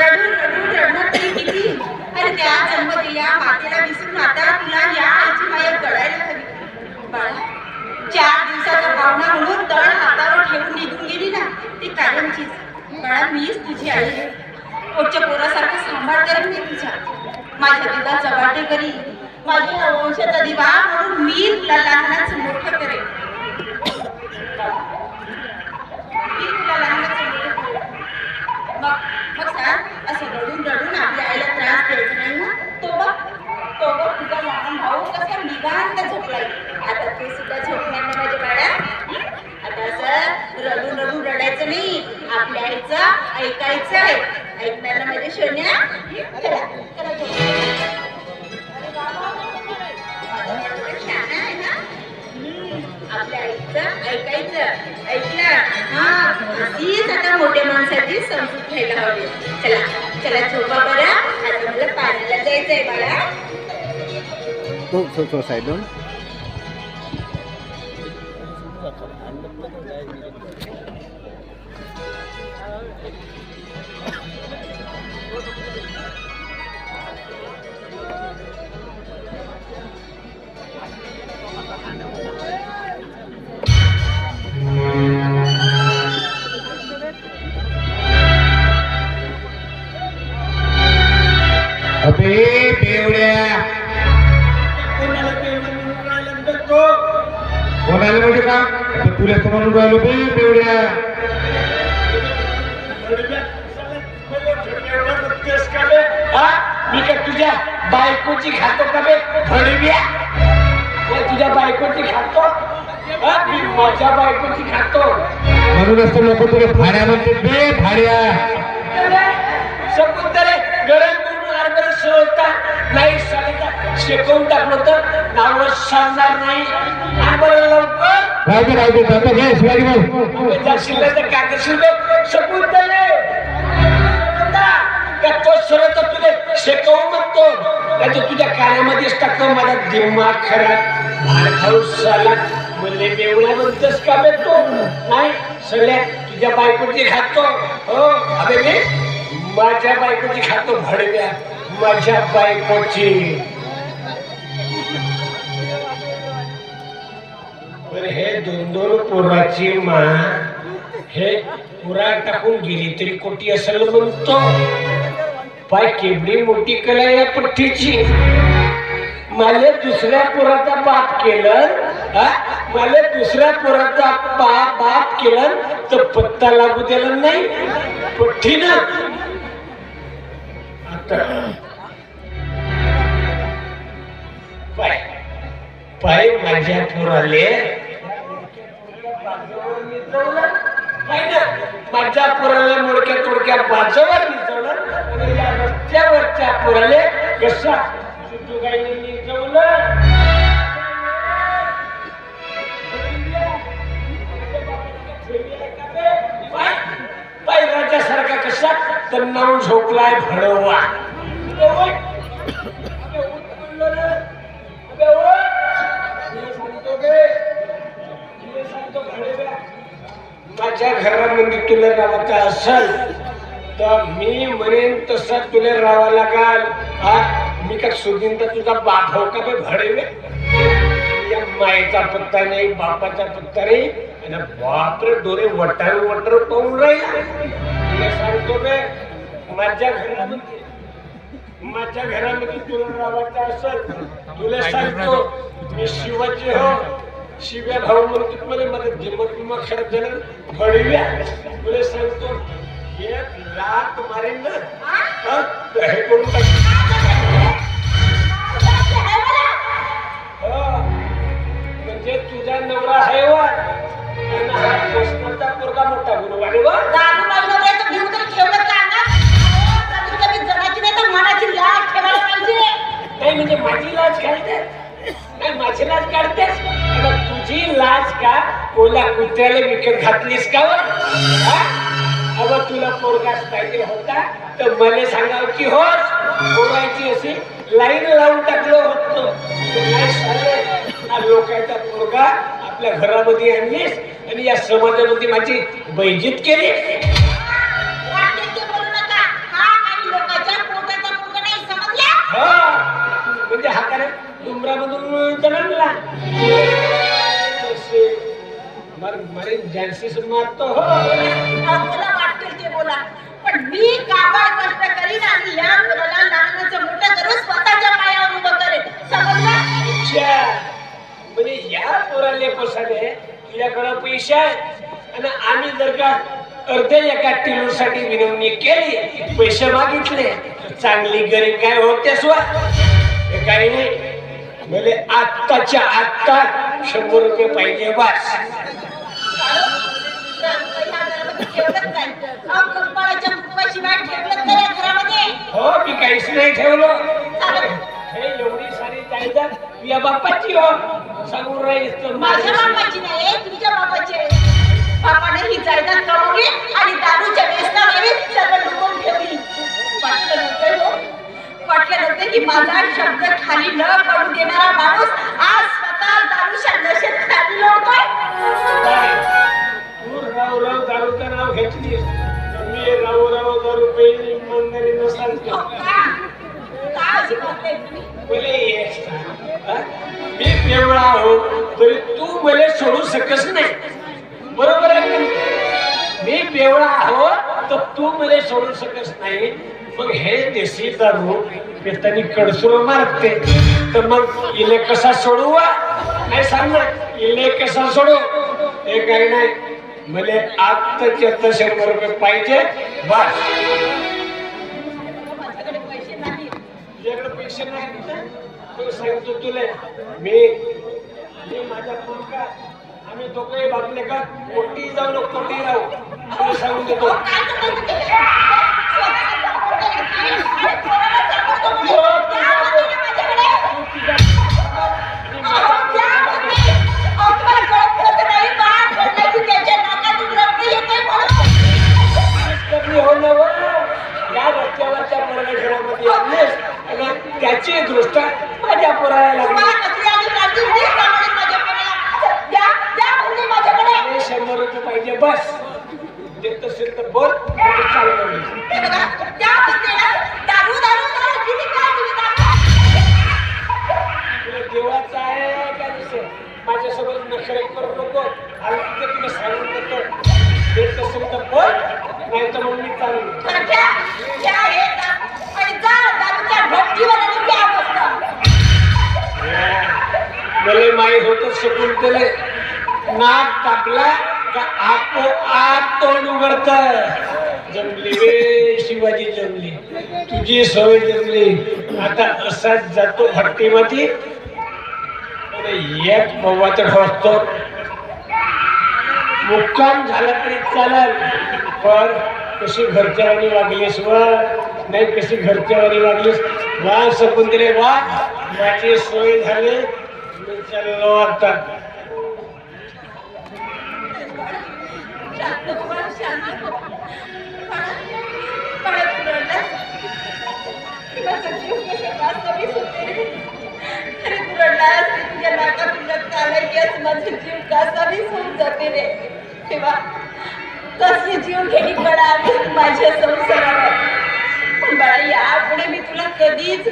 रडून किती? अरे त्या मातेला विसरून आता या आईची माया कळायला हवी. बाळा चार दिवसाचा पाहुणा म्हणून तळ हातावर ठेवून निघून गेली ना ती कायमचीच. बाळा मीच तुझी आई. पोटच्या पोरासारखं सांभाळ करेन मी तुझ्या. माझ्या दिदा जबाटे करी. माझ्या वंशाचा दिवा म्हणून मी तुला लहानाचं मोठं करेन मी तुला लहानाचं मोठं करेन मग मग सांग असं रडून रडून आपल्या आईला त्रास द्यायचा नाही ना तो बघ तो बघ तुझा लहान भाऊ कसा निवांत झोपलाय. आता ते सुद्धा झोपणार ना माझ्या बाळा. आता असं रडून रडून रडायचं नाही. आपल्या आईचं ऐकायचं आहे. ऐकणार ना माझ्या सोन्या चला चला आपल्या आईचं ऐकायचं. ऐकलं? हा अशीच आता मोठ्या माणसाची समजूत घ्यायला हवी. चला चला झोपा बरं. आता मला पाण्याला जायचंय बाळा. तो तो तो पाहिजे का? तुला म्हणून राहिलो बे बेवड्या. थोडक्यात का मी काय तुझ्या बायकोची खातो का बे? थोडव्या तुझ्या बायकोची खातो. मी माझ्या बायकोची खातो. म्हणूनच तर लोक तुला फाड्या म्हणते बे फाड्या शकुंतले गरम करून अर्ध सोडता नाही चालता शेकवून टाकलं तर? नाव सांगणार नाही. बरं लवकर राहू दे राहू दे आता घे शिवाजी भाऊ. जाशील तर काय करशील शकुंतले का तो सरळ तर म्हणतो. तुझ्या कार्यामध्येच टाकतो माझा दिमाग खराब? म्हणतेस का बे तो? नाही सगळ्या तुझ्या बायकोची खातो. हो अबे मी माझ्या बायकोची खातो भडव्या. माझ्या बायकोची हे दोन दोन पोराची मा हे पुरा टाकून गेली तरी कोटी असेल म्हणतो. पाय केवढी मोठी कला या पठ्ठीची. मला दुसऱ्या पुराचा बाप केलं मला दुसऱ्या पुराचा बाप बाप केलं तर पत्ता लागू दिला नाही. पठ्ठी ना पाय. पाय माझ्या पोराले. पाय ना, माझ्या पुराला मोडक्या तोडक्या बाजूवर निजवलं. या रस्त्यावरच्या पुराले कसा सुटुगाईने निजवलं. तर तुला झोपलाय भडवा. माझ्या घरामध्ये तुला राहायचं असेल तर मी म्हणेन तसा तुला राहावा लागाल. हा मी का सुगीन तर तुझा बाप हो का बे भडवे? या मायेचा पत्ता नाही बापाचा पत्ता नाही आणि बापरे डोरे वटार वटर पाहून राहील. सांगतो बे माझ्या घरामध्ये माझ्या घरामध्ये तुला राहायचं असेल. तुला सांगतो मी शिवाजी हो. शिव्या भाऊ म्हणतो मला माझं जिमत विमा खराब झालं फळव्या. तुला सांगतो एक लाख मारेन ना हा? हे करून टाक. हा. म्हणजे तुझा नवरा आहे वा. पोरगा मोठा गुरु आहे वा? माझी लाज काढते नाही माझी लाज काढतेस? तुझी लाज का? कोला कुत्र्याला विकत घातलीस का? हा? अगं तुला पोरगाच पाहिजे होता तर मला सांगावं की होस पोराची अशी लाईन लावून टाकलं होतं? हा लोकांचा पोरगा आपल्या घरामध्ये आणलीस आणि या समाजामध्ये माझी बैजीत केली वाटेल ते बोलू नका हा समुद्रामधून जन्मला. मर मरीन जॅन्सिस मारतो हो. मला वाटतील ते बोला. पण मी काबाड कष्ट करीन आणि या मुलाला लहानाचं मोठं करून स्वतःच्या पायावर उभं करेन. समजलं? अच्छा. म्हणजे या पोराले पसाने तुझ्याकडं पैसे आहेत. आणि आम्ही जर का अर्ध्या एका साठी विनवणी केली पैसे मागितले चांगली गरीब काय होते स्व हे काही म्हणजे आत्ताच्या आत्ता शंभर रुपये पाहिजे बस. हो मी काहीच नाही ठेवलो. हे एवढी सारी जायदाद या बाप्पाची हो. सांगून राहील तर माझ्या बापाची नाही तुझ्या बापाची आहे. बापाने ही कमवली आणि दारूच्या व्यसनामध्ये सर्व ठेवली. वाटलं नव्हतं की माझा शब्द खाली न पडू देणारा माणूस आज स्वतः दारूच्या नशेत खाली लोळतोय काय? तू राव राव दारूचं नाव घेतलीस मी राव राव दारू पहिली इमानदारीनं सांगतो का? का अशी करताय तुम्ही? मला हे सांग, हा? मी पेवळा हो तरी तू मला सोडू शकस नाही बरोबर आहे? मी पेवळा हो तर तू मला सोडू शकस नाही मग हे देशी दारू त्यांनी कडसूर मारते. तर मग इले कसा सोडू नाही सांग ना इले कसा सोडू? हे काही नाही. मला आत्ताच्या आत्ता शंभर रुपये पाहिजे. बस. माझ्याकडे पैसे नाही. सांगतो तुला मी मी माझ्या मुलगा आम्ही दोघे बापले का? कोटी जाऊ कोटी राहू. तुला सांगून देतो. त्याची दृष्ट माझ्या पोराला लागली माझ्या माझ्याकडे. शंभर रुपये पाहिजे बस देत असेल तर बोल नाही तर चालू दारू, तुला देवाचं आहे का दुसरं? माझ्यासोबत नखरे करू नको. आणि तिथे तुला सांगून देतो. देत असेल तर बोल नाही तर मग मी चालू मला माहीत शकून नाक टाकला का आपोआप तोंड उघडत जमली रे शिवाजी जमली तुझी सवय जमली आता असाच जातो भट्टीमध्ये. अरे एक पवाचा ठोसतो मुक्काम झाला तरी चालेल पण कशी घरच्यावानी वागलीस व? नाही कशी घरच्यावानी वागलीस? वा सकून दिले वा माझी सोय झाली मी चाललो आता शांत हो, बाळा, शांत हो. बाळा, बाळा, तू रडलास? माझा जीव कसा वाचला मी सुटते. अरे तू रडलास की तुझ्या नाकातून रक्त आलंय की असं माझा जीव कसा होऊन जाते रे तेव्हा कसली जीव घेणी कळा माझ्या संसारावर पण बाळा यापुढे मी तुला कधीच